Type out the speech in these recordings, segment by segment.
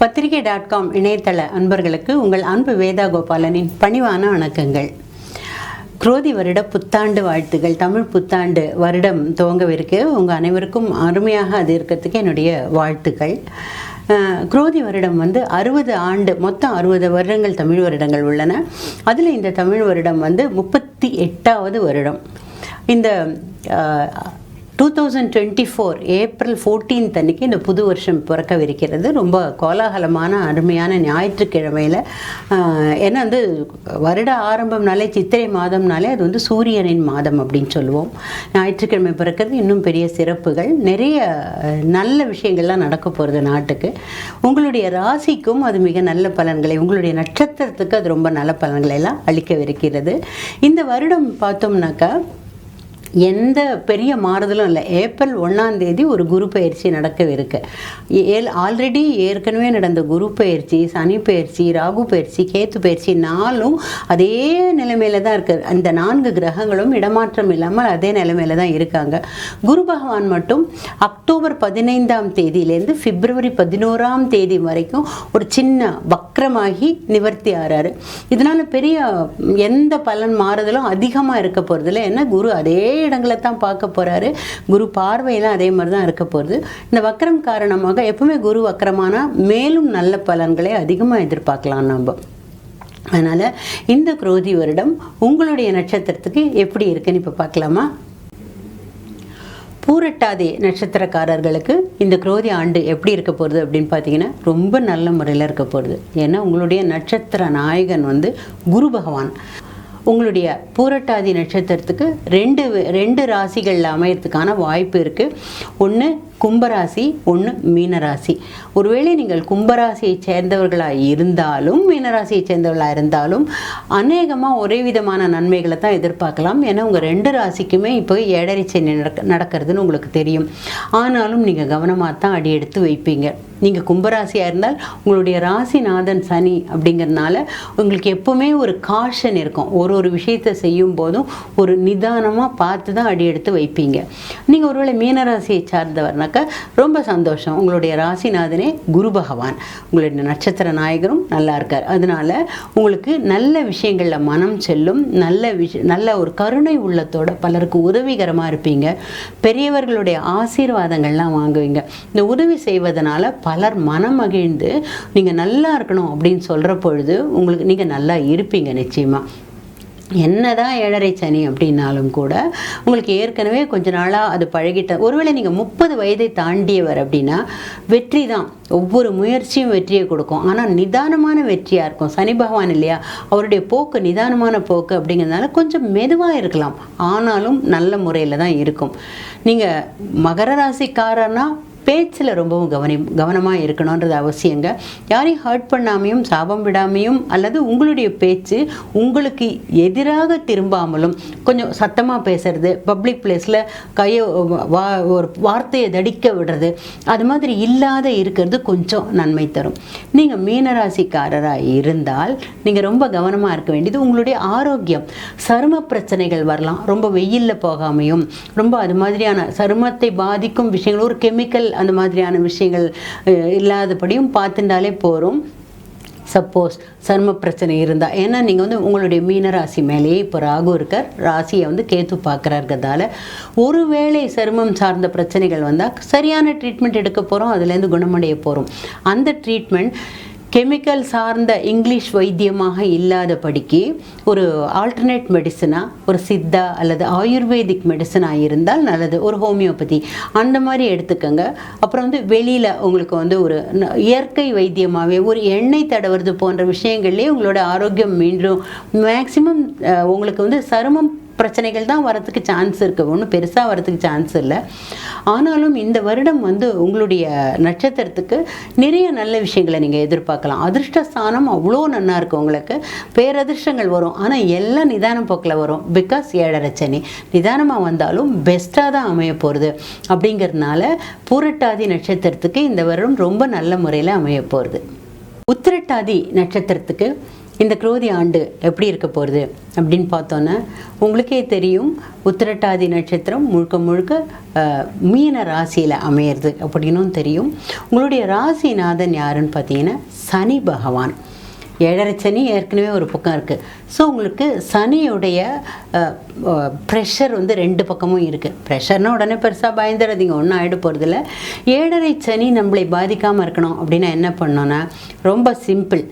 பத்திரிகை dot com இணையதள அன்பர்களுக்கு உங்கள் அன்பு வேதா கோபாலனின் பணிவான வணக்கங்கள். குரோதி வருட புத்தாண்டு வாழ்த்துகள். தமிழ் புத்தாண்டு வருடம் துவங்கவிருக்கு. உங்கள் அனைவருக்கும் அருமையாக அது இருக்கிறதுக்கு என்னுடைய வாழ்த்துக்கள். குரோதி வருடம் வந்து அறுபது ஆண்டு மொத்தம் அறுபது வருடங்கள் தமிழ் வருடங்கள் உள்ளன. அதில் இந்த தமிழ் வருடம் வந்து முப்பத்தி எட்டாவது வருடம். இந்த two thousand twenty four April fourteenth அன்னைக்கு இந்த புது வருஷம் பிறக்கவிருக்கிறது. ரொம்ப கோலாகலமான அருமையான ஞாயிற்றுக்கிழமையில். ஏன்னா வந்து வருட ஆரம்பம்னாலே சித்திரை மாதம்னாலே அது வந்து சூரியனின் மாதம் அப்படின்னு சொல்லுவோம். ஞாயிற்றுக்கிழமை பிறக்கிறது இன்னும் பெரிய சிறப்புகள். நிறைய நல்ல விஷயங்கள்லாம் நடக்க போகிறது நாட்டுக்கு. உங்களுடைய ராசிக்கும் அது மிக நல்ல பலன்களை உங்களுடைய நட்சத்திரத்துக்கு அது ரொம்ப நல்ல பலன்களை எல்லாம் அளிக்கவிருக்கிறது. இந்த வருடம் பார்த்தோம்னாக்கா எந்த பெரிய மாறுதலும் இல்லை. ஏப்ரல் ஒன்றாம் தேதி ஒரு குரு பயிற்சி நடக்கவிருக்கு. ஏல் ஆல்ரெடி ஏற்கனவே நடந்த குரு பயிற்சி சனி பயிற்சி ராகு பயிற்சி கேத்து பயிற்சி நாளும் அதே நிலைமையில தான் இருக்குது அந்த நான்கு கிரகங்களும் இடமாற்றம் இல்லாமல் அதே நிலைமையில தான் இருக்காங்க. குரு பகவான் மட்டும் அக்டோபர் பதினைந்தாம் தேதியிலேருந்து பிப்ரவரி பதினோராம் தேதி வரைக்கும் ஒரு சின்ன வக்கரமாகி நிவர்த்தி ஆறாரு. இதனால் பெரிய எந்த பலன் மாறுதலும் அதிகமாக இருக்க போகிறதில்ல ஏன்னா குரு அதே இடங்களை தான் பார்க்க போகிறாரு குரு பார்வையெல்லாம் அதே மாதிரி தான் இருக்க போகிறது இந்த வக்கரம் காரணமாக எப்பவுமே குரு வக்கரமானால் மேலும் நல்ல பலன்களை அதிகமாக எதிர்பார்க்கலாம் நம்ம அதனால் இந்த குரோதி வருடம் உங்களுடைய நட்சத்திரத்துக்கு எப்படி இருக்குன்னு இப்போ பார்க்கலாமா? பூரட்டாதி நட்சத்திரக்காரர்களுக்கு இந்த குரோதி ஆண்டு எப்படி இருக்க போகிறது அப்படின்னு பார்த்தீங்கன்னா ரொம்ப நல்ல முறையில் இருக்க போகிறது ஏன்னா உங்களுடைய நட்சத்திர நாயகன் வந்து குரு பகவான். உங்களுடைய பூரட்டாதி நட்சத்திரத்துக்கு ரெண்டு ரெண்டு ராசிகளில் அமையறதுக்கான வாய்ப்பு இருக்குது ஒன்று கும்பராசி ஒன்று மீனராசி. ஒருவேளை நீங்கள் கும்பராசியை சேர்ந்தவர்களாக இருந்தாலும் மீனராசியை சேர்ந்தவர்களாக இருந்தாலும் அநேகமாக ஒரே விதமான நன்மைகளை தான் எதிர்பார்க்கலாம். ஏன்னா உங்கள் ரெண்டு ராசிக்குமே இப்போ ஏழரை சனி நடக்க நடக்கிறதுன்னு உங்களுக்கு தெரியும். ஆனாலும் நீங்கள் கவனமாக தான் அடி எடுத்து வைப்பீங்க. நீங்கள் கும்பராசியாக இருந்தால் உங்களுடைய ராசிநாதன் சனி அப்படிங்கிறதுனால உங்களுக்கு எப்பவுமே ஒரு காஷன் இருக்கும். ஒரு ஒரு விஷயத்தை செய்யும் போதும் ஒரு நிதானமாக பார்த்து தான் அடி எடுத்து வைப்பீங்க. நீங்கள் ஒருவேளை மீனராசியை சார்ந்தவர்னாக்கா ரொம்ப சந்தோஷம். உங்களுடைய ராசிநாதனே குரு பகவான். உங்களுடைய நட்சத்திர நாயகரும் நல்லா இருக்கார். அதனால உங்களுக்கு நல்ல விஷயங்களில் மனம் செல்லும் நல்ல விஷ நல்ல ஒரு கருணை உள்ளத்தோட பலருக்கு உதவிகரமாக இருப்பீங்க. பெரியவர்களுடைய ஆசீர்வாதங்கள்லாம் வாங்குவீங்க. இந்த உதவி செய்வதனால பலர் மனம் மகிழ்ந்து நீங்கள் நல்லா இருக்கணும் அப்படின்னு சொல்கிற பொழுது உங்களுக்கு நீங்கள் நல்லா இருப்பீங்க நிச்சயமாக என்னதான் ஏழரை சனி அப்படின்னாலும் கூட உங்களுக்கு ஏற்கனவே கொஞ்ச நாளாக அது பழகிட்ட ஒருவேளை நீங்கள் முப்பது வயதை தாண்டியவர் அப்படின்னா வெற்றி தான். ஒவ்வொரு முயற்சியும் வெற்றியை கொடுக்கும். ஆனால் நிதானமான வெற்றியாக இருக்கும். சனி பகவான் இல்லையா? அவருடைய போக்கு நிதானமான போக்கு அப்படிங்கிறதுனால கொஞ்சம் மெதுவாக இருக்கலாம். ஆனாலும் நல்ல முறையில் தான் இருக்கும். நீங்கள் மகர ராசிக்காரனா பேச்சில் ரொம்பவும் கவனி கவனமாக இருக்கணுன்றது அவசியங்க. யாரையும் ஹர்ட் பண்ணாமையும் சாபம் விடாமையும் அல்லது உங்களுடைய பேச்சு உங்களுக்கு எதிராக திரும்பாமலும் கொஞ்சம் சத்தமாக பேசுறது பப்ளிக் பிளேஸில் கையை வா ஒரு வார்த்தையை தடிக்க விடுறது அது மாதிரி இல்லாத இருக்கிறது கொஞ்சம் நன்மை தரும். நீங்கள் மீனராசிக்காரராக இருந்தால் நீங்கள் ரொம்ப கவனமாக இருக்க வேண்டியது உங்களுடைய ஆரோக்கியம். சரும பிரச்சனைகள் வரலாம். ரொம்ப வெயிலில் போகாமையும் ரொம்ப அது மாதிரியான சருமத்தை பாதிக்கும் விஷயங்கள் ஒரு கெமிக்கல் அந்த மாதிரியான விஷயங்கள் இல்லாதபடியும் பார்த்துட்டாலே போகிறோம் சப்போஸ் சர்ம பிரச்சனை இருந்தால் ஏன்னா நீங்கள் வந்து உங்களுடைய மீன ராசி மேலேயே இப்போ ராகு இருக்கார். ராசியை வந்து கேத்து பார்க்குறாருக்கிறதால ஒருவேளை சருமம் சார்ந்த பிரச்சனைகள் வந்தால் சரியான ட்ரீட்மெண்ட் எடுக்க போகிறோம் அதுலேருந்து குணமடைய போகிறோம் அந்த ட்ரீட்மெண்ட் கெமிக்கல் சார்ந்த இங்கிலீஷ் வைத்தியமாக இல்லாதபடிக்கு ஒரு ஆல்டர்னேட் மெடிசனாக ஒரு சித்தா அல்லது ஆயுர்வேதிக் மெடிசனாக இருந்தால் நல்லது. ஒரு ஹோமியோபதி அந்த மாதிரி எடுத்துக்கோங்க. அப்புறம் வந்து வெளியில் உங்களுக்கு வந்து ஒரு இயற்கை வைத்தியமாகவே ஒரு எண்ணெய் தடவுறது போன்ற விஷயங்கள்லேயே உங்களோட ஆரோக்கியம் மீண்டும் மேக்சிமம் உங்களுக்கு வந்து சருமம் பிரச்சனைகள் தான் வரத்துக்கு சான்ஸ் இருக்குது ஒன்றும் பெருசாக வரத்துக்கு சான்ஸ் இல்லை. ஆனாலும் இந்த வருடம் வந்து உங்களுடைய நட்சத்திரத்துக்கு நிறைய நல்ல விஷயங்களை நீங்கள் எதிர்பார்க்கலாம். அதிர்ஷ்டஸ்தானம் அவ்வளோ நல்லா இருக்கும் உங்களுக்கு. பேரதிர்ஷ்டங்கள் வரும். ஆனால் எல்லாம் நிதானம் போக்கில் வரும். பிகாஸ் ஏழரை சனி. நிதானமாக வந்தாலும் பெஸ்ட்டாக தான் அமைய போகிறது அப்படிங்கிறதுனால பூரட்டாதி நட்சத்திரத்துக்கு இந்த வருடம் ரொம்ப நல்ல முறையில் அமைய போகிறது உத்திரட்டாதி நட்சத்திரத்துக்கு இந்த குரோதி ஆண்டு எப்படி இருக்க போகிறது அப்படின்னு பார்த்தோன்னா உங்களுக்கே தெரியும் உத்திரட்டாதி நட்சத்திரம் முழுக்க முழுக்க மீன ராசியில் அமையிறது அப்படின்னும் தெரியும். உங்களுடைய ராசிநாதன் யாருன்னு பார்த்தீங்கன்னா சனி பகவான். ஏழரை சனி ஏற்கனவே ஒரு பக்கம் இருக்குது ஸோ உங்களுக்கு சனியுடைய ப்ரெஷர் வந்து ரெண்டு பக்கமும் இருக்குது ப்ரெஷர்னா உடனே பெருசாக பயந்துடாதீங்க ஒன்றும் ஆகிட போகிறதில்ல ஏழரை சனி நம்மளை பாதிக்காமல் இருக்கணும் அப்படின்னா என்ன பண்ணோன்னா ரொம்ப சிம்பிள்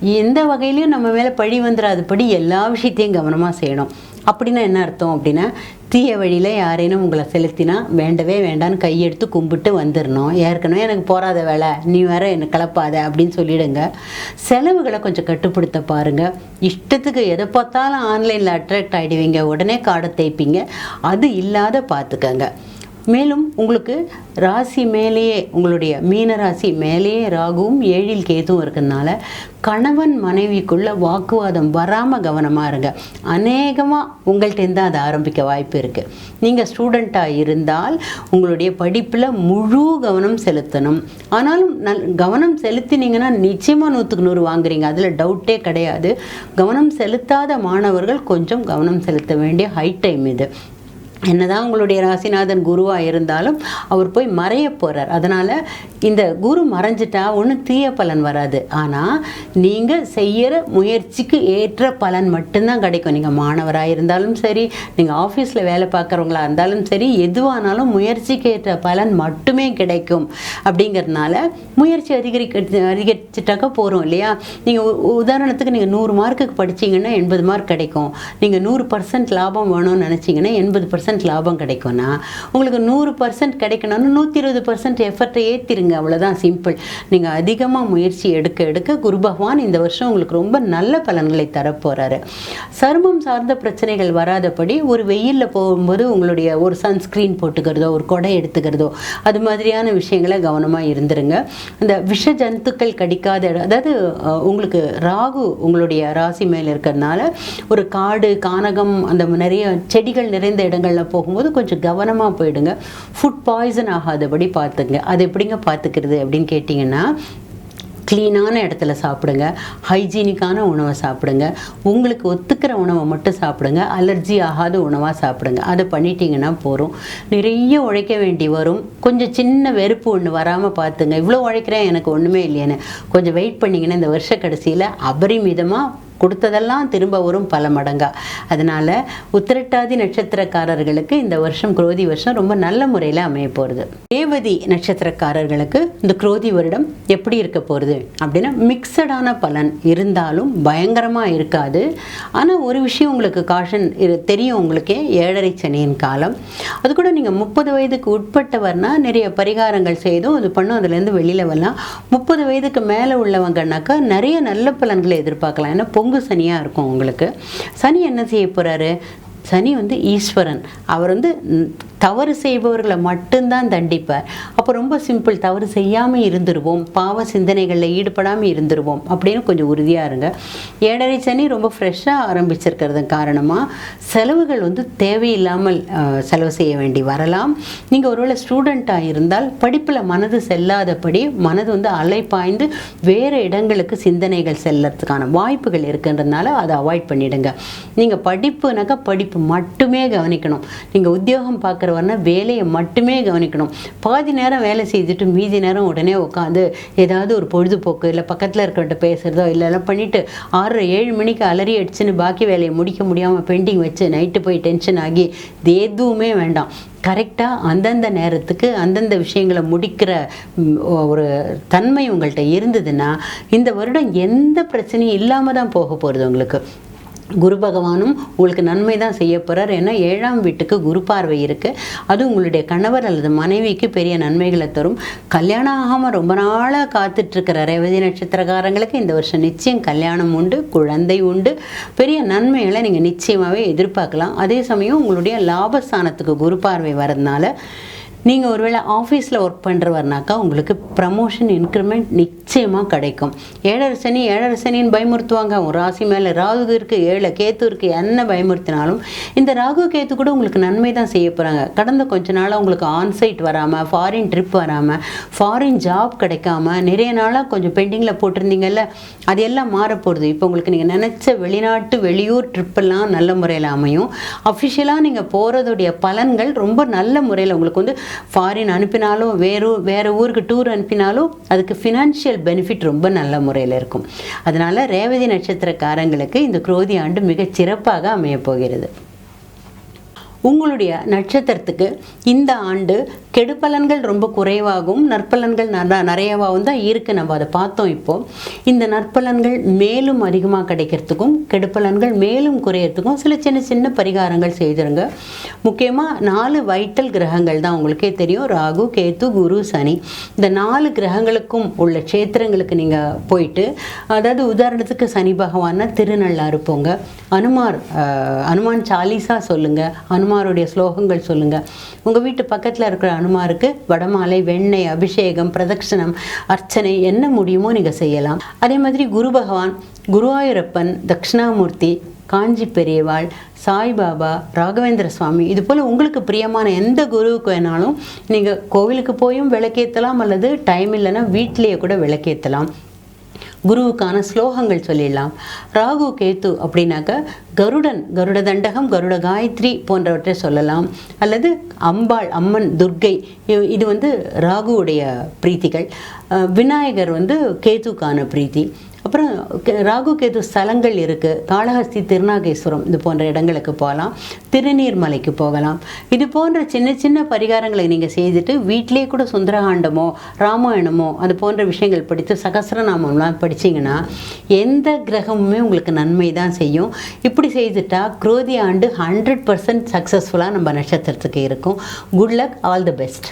எந்த வகையிலையும் நம்ம மேலே பழி வந்துடாதபடி எல்லா விஷயத்தையும் கவனமாக செய்யணும். அப்படின்னா என்ன அர்த்தம் அப்படின்னா தீய வழியில் யாரேனும் உங்களை செலுத்தினா வேண்டவே வேண்டான்னு கையெடுத்து கும்பிட்டு வந்துடணும் ஏற்கனவே எனக்கு போகாத வேலை. நீ வேற என்னை கலப்பாத அப்படின்னு சொல்லிடுங்க. செலவுகளை கொஞ்சம் கட்டுப்படுத்த பாருங்கள் இஷ்டத்துக்கு எதை பார்த்தாலும் ஆன்லைனில் அட்ராக்ட் ஆகிடுவீங்க உடனே காடை தேய்ப்பீங்க. அது இல்லாத பார்த்துக்கங்க மேலும் உங்களுக்கு ராசி மேலேயே உங்களுடைய மீன ராசி மேலேயே ராகுவும் ஏழில் கேதுவும் இருக்கிறதுனால கணவன் மனைவிக்குள்ள வாக்குவாதம் வராமல் கவனமாக இருங்க. அநேகமாக உங்கள்கிட்டருந்து அது ஆரம்பிக்க வாய்ப்பு இருக்குது நீங்கள் ஸ்டூடெண்ட்டாக இருந்தால் உங்களுடைய படிப்பில் முழு கவனம் செலுத்தணும். ஆனாலும் நல் கவனம் செலுத்தினீங்கன்னா நிச்சயமாக நூற்றுக்கு நூறு வாங்குறீங்க. அதில் டவுட்டே கிடையாது. கவனம் செலுத்தாத மாணவர்கள் கொஞ்சம் கவனம் செலுத்த வேண்டிய ஹை டைம் இது. என்னதான் உங்களுடைய ராசிநாதன் குருவாக இருந்தாலும் அவர் போய் மறைய போகிறார் அதனால் இந்த குரு மறைஞ்சிட்டா ஒன்றும் தீய பலன் வராது. ஆனால் நீங்கள் செய்கிற முயற்சிக்கு ஏற்ற பலன் மட்டும்தான் கிடைக்கும். நீங்கள் மாணவராக இருந்தாலும் சரி நீங்கள் ஆஃபீஸில் வேலை பார்க்குறவங்களா இருந்தாலும் சரி எதுவானாலும் முயற்சிக்கு ஏற்ற பலன் மட்டுமே கிடைக்கும். அப்படிங்கிறதுனால முயற்சி அதிகரிக்க அதிகரிச்சிட்டாக்கா போகிறோம் இல்லையா? நீங்கள் உதாரணத்துக்கு நீங்கள் நூறு மார்க்குக்கு படிச்சீங்கன்னா எண்பது மார்க் கிடைக்கும். நீங்கள் நூறு பர்சன்ட் லாபம் வேணும்னு நினச்சிங்கன்னா எண்பது பர்சன்ட் லாபம் கிடைக்கும்னா உங்களுக்கு நூறு பர்சன்ட் கிடைக்கணும்னு நூற்றி இருபது பர்சன்ட் எஃபர்ட்டை ஏற்றிருங்க அவ்வளோதான் சிம்பிள் நீங்கள் அதிகமாக முயற்சி எடுக்க எடுக்க குரு பகவான் இந்த வருஷம் உங்களுக்கு ரொம்ப நல்ல பலன்களை தரப்போகிறாரு சருமம் சார்ந்த பிரச்சனைகள் வராதபடி ஒரு வெயிலில் போகும்போது உங்களுடைய ஒரு சன்ஸ்க்ரீன் போட்டுக்கிறதோ ஒரு கொடை எடுத்துக்கிறதோ அது மாதிரியான விஷயங்களை கவனமாக இருந்துருங்க. இந்த விஷ ஜந்துக்கள் கடிக்காத இடம் அதாவது உங்களுக்கு ராகு உங்களுடைய ராசி மேலே இருக்கிறதுனால ஒரு காடு கானகம் அந்த நிறைய செடிகள் நிறைந்த இடங்கள்ல போகும்போது கொஞ்சம் கவனமாக போயிடுங்க. ஃபுட் பாய்சன் ஆகாதபடி பார்த்துங்க அது எப்படிங்க பார்த்துக்கிறது அப்படின்னு கேட்டிங்கன்னா க்ளீனான இடத்துல சாப்பிடுங்க. ஹைஜீனிக்கான உணவை சாப்பிடுங்க. உங்களுக்கு ஒத்துக்கிற உணவை மட்டும் சாப்பிடுங்க. அலர்ஜி ஆகாத உணவாக சாப்பிடுங்க. அதை பண்ணிட்டீங்கன்னா போகிறோம் நிறைய உழைக்க வேண்டி வரும். கொஞ்சம் சின்ன வெறுப்பு ஒன்று வராமல் பார்த்துங்க. இவ்வளோ உழைக்கிறேன் எனக்கு ஒன்றுமே இல்லையானே கொஞ்சம் வெயிட் பண்ணிங்கன்னா இந்த வருஷ கடைசியில் அபரிமிதமாக கொடுத்ததெல்லாம் திரும்ப வரும் பல மடங்காக அதனால உத்திரட்டாதி நட்சத்திரக்காரர்களுக்கு இந்த வருஷம் குரோதி வருஷம் ரொம்ப நல்ல முறையில் அமைய போகிறது ரேவதி நட்சத்திரக்காரர்களுக்கு இந்த குரோதி வருடம் எப்படி இருக்க போகிறது அப்படின்னா மிக்சடான பலன் இருந்தாலும் பயங்கரமாக இருக்காது. ஆனால் ஒரு விஷயம் உங்களுக்கு காஷன் தெரியும் உங்களுக்கே ஏழரை சனியின் காலம். அது கூட நீங்கள் முப்பது வயதுக்கு உட்பட்டவர்னா நிறைய பரிகாரங்கள் செய்தும் இது பண்ணும். அதுலேருந்து வெளியில் வரலாம். முப்பது வயதுக்கு மேலே உள்ளவங்கனாக்கா நிறைய நல்ல பலன்களை எதிர்பார்க்கலாம். ஏன்னா பொங்கு சனியாக இருக்கும் உங்களுக்கு. சனி என்ன செய்ய போகிறாரு சனி வந்து ஈஸ்வரன். அவர் வந்து தவறு செய்பவர்களை மட்டும்தான் தண்டிப்பார். அப்போ ரொம்ப சிம்பிள் தவறு செய்யாமல் இருந்துருவோம் பாவ சிந்தனைகளில் ஈடுபடாமல் இருந்துருவோம் அப்படின்னு கொஞ்சம் உறுதியாக இருங்க. ஏழரை சனி ரொம்ப ஃப்ரெஷ்ஷாக ஆரம்பிச்சிருக்கிறது காரணமாக செலவுகள் வந்து தேவையில்லாமல் செலவு செய்ய வேண்டி வரலாம். நீங்கள் ஒருவேளை ஸ்டூடெண்ட்டாக இருந்தால் படிப்பில் மனது செல்லாதபடி மனது வந்து அலைப்பாய்ந்து வேறு இடங்களுக்கு சிந்தனைகள் செல்லறதுக்கான வாய்ப்புகள் இருக்குன்றதுனால அதை அவாய்ட் பண்ணிடுங்க. நீங்கள் படிப்புனாக்கா படிப்பு மட்டுமே கவனிக்கணும். நீங்கள் உத்தியோகம் பார்க்குறவர்னா வேலையை மட்டுமே கவனிக்கணும். பாதி நேரம் வேலை செய்துட்டு மீதி நேரம் உடனே உட்காந்து ஏதாவது ஒரு பொழுதுபோக்கு இல்லை பக்கத்தில் இருக்கிறவன்ட்ட பேசுகிறதோ இல்லை எல்லாம் பண்ணிவிட்டு ஆறு ஏழு மணிக்கு அலறி அடிச்சுன்னு பாக்கி வேலையை முடிக்க முடியாமல் பெண்டிங் வச்சு நைட்டு போய் டென்ஷன் ஆகி இது எதுவுமே வேண்டாம். கரெக்டாக அந்தந்த நேரத்துக்கு அந்தந்த விஷயங்களை முடிக்கிற ஒரு தன்மை உங்கள்கிட்ட இருந்ததுன்னா இந்த வருடம் எந்த பிரச்சனையும் இல்லாமல் தான் போக போகிறது உங்களுக்கு. குரு பகவானும் உங்களுக்கு நன்மை தான் செய்ய போகிறார் ஏன்னா ஏழாம் வீட்டுக்கு குரு பார்வை இருக்குது அது உங்களுடைய கணவர் அல்லது மனைவிக்கு பெரிய நன்மைகளை தரும். கல்யாணம் ஆகாமல் ரொம்ப நாளாக காத்துட்ருக்கிற ரேவதி நட்சத்திரக்காரங்களுக்கு இந்த வருஷம் நிச்சயம் கல்யாணம் உண்டு குழந்தை உண்டு. பெரிய நன்மைகளை நீங்கள் நிச்சயமாகவே எதிர்பார்க்கலாம். அதே சமயம் உங்களுடைய லாபஸ்தானத்துக்கு குரு பார்வை வரதுனால நீங்கள் ஒருவேளை ஆஃபீஸில் ஒர்க் பண்ணுறவர்னாக்கா உங்களுக்கு ப்ரமோஷன் இன்க்ரிமெண்ட் நிச்சயமாக கிடைக்கும். ஏழரை சனி ஏழரை சனின்னு பயமுறுத்துவாங்க. உன் ராசி மேலே ராகு இருக்குது ஏழை கேத்து இருக்குது என்ன பயமுறுத்தினாலும் இந்த ராகு கேத்து கூட உங்களுக்கு நன்மை தான் செய்ய போகிறாங்க கடந்த கொஞ்ச நாளாக உங்களுக்கு ஆன்சைட் வராமல் ஃபாரின் ட்ரிப் வராமல் ஃபாரின் ஜாப் கிடைக்காம நிறைய நாளாக கொஞ்சம் பெண்டிங்கில் போட்டிருந்தீங்கல்ல அது எல்லாம் மாறப்போகுது. இப்போ உங்களுக்கு நீங்கள் நினச்ச வெளிநாட்டு வெளியூர் ட்ரிப்பெல்லாம் நல்ல முறையில் அமையும். அஃபிஷியலாக நீங்கள் போகிறதுடைய பலன்கள் ரொம்ப நல்ல முறையில் உங்களுக்கு வந்து ஃபாரின் அனுப்பினாலும் வேறு வேறு ஊருக்கு டூர் அனுப்பினாலும் அதுக்கு ஃபினான்ஷியல் பெனிஃபிட் ரொம்ப நல்ல முறையில் இருக்கும். அதனால் ரேவதி நட்சத்திரக்காரங்களுக்கு இந்த குரோதி ஆண்டு மிக சிறப்பாக அமையப் போகிறது. உங்களுடைய நட்சத்திரத்துக்கு இந்த ஆண்டு கெடுபலன்கள் ரொம்ப குறைவாகவும் நற்பலன்கள் நற நிறையவாகவும் தான் இருக்குது நம்ம அதை பார்த்தோம் இப்போது இந்த நற்பலன்கள் மேலும் அதிகமாக கிடைக்கிறதுக்கும் கெடுபலன்கள் மேலும் குறையறதுக்கும் சில சின்ன சின்ன பரிகாரங்கள் செய்திருங்க. முக்கியமாக நாலு வைட்டல் கிரகங்கள் தான் உங்களுக்கே தெரியும். ராகு கேத்து குரு சனி. இந்த நாலு கிரகங்களுக்கும் உள்ள க்ஷேத்திரங்களுக்கு நீங்கள் போயிட்டு அதாவது உதாரணத்துக்கு சனி பகவான்னா திருநள்ளாறு போங்க. அனுமார் அனுமான் சாலிசா சொல்லுங்கள் அனுமாருடைய ஸ்லோகங்கள் சொல்லுங்கள் உங்கள் வீட்டு பக்கத்தில் இருக்கிற அனுமாருக்கு வடமாலை வெண்ணெய் அபிஷேகம் பிரதட்சணம் அர்ச்சனை என்ன முடியுமோ நீங்கள் செய்யலாம். அதே மாதிரி குரு பகவான் குருவாயூரப்பன் தட்சிணாமூர்த்தி காஞ்சி பெரியவாள் சாய்பாபா ராகவேந்திர சுவாமி இது போல் உங்களுக்கு பிரியமான எந்த குருவுக்கு வேணாலும் நீங்கள் கோவிலுக்கு போயும் விளக்கேற்றலாம் அல்லது டைம் இல்லைன்னா வீட்டிலேயே கூட விளக்கேற்றலாம் குருவுக்கான ஸ்லோகங்கள் சொல்லிடலாம். ராகு கேத்து அப்படின்னாக்க கருடன் கருட தண்டகம் கருட காயத்ரி போன்றவற்றை சொல்லலாம். அல்லது அம்பாள் அம்மன் துர்க்கை இது வந்து ராகுவுடைய பிரீத்திகள். விநாயகர் வந்து கேத்துக்கான பிரீத்தி. அப்புறம் ராகு கேது ஸ்தலங்கள் இருக்குது காளஹஸ்தி திருநாகேஸ்வரம் இது போன்ற இடங்களுக்கு போகலாம். திருநீர்மலைக்கு போகலாம். இது போன்ற சின்ன சின்ன பரிகாரங்களை நீங்கள் செய்துட்டு வீட்டிலேயே கூட சுந்தரகாண்டமோ ராமாயணமோ அது போன்ற விஷயங்கள் படித்து சகசரநாமம்லாம் படிச்சிங்கன்னா எந்த கிரகமுமே உங்களுக்கு நன்மை தான் செய்யும். இப்படி செய்துட்டா குரோதி ஆண்டு ஹண்ட்ரட் பர்சன்ட் சக்ஸஸ்ஃபுல்லாக நம்ம நட்சத்திரத்துக்கு இருக்கும். Good luck all the best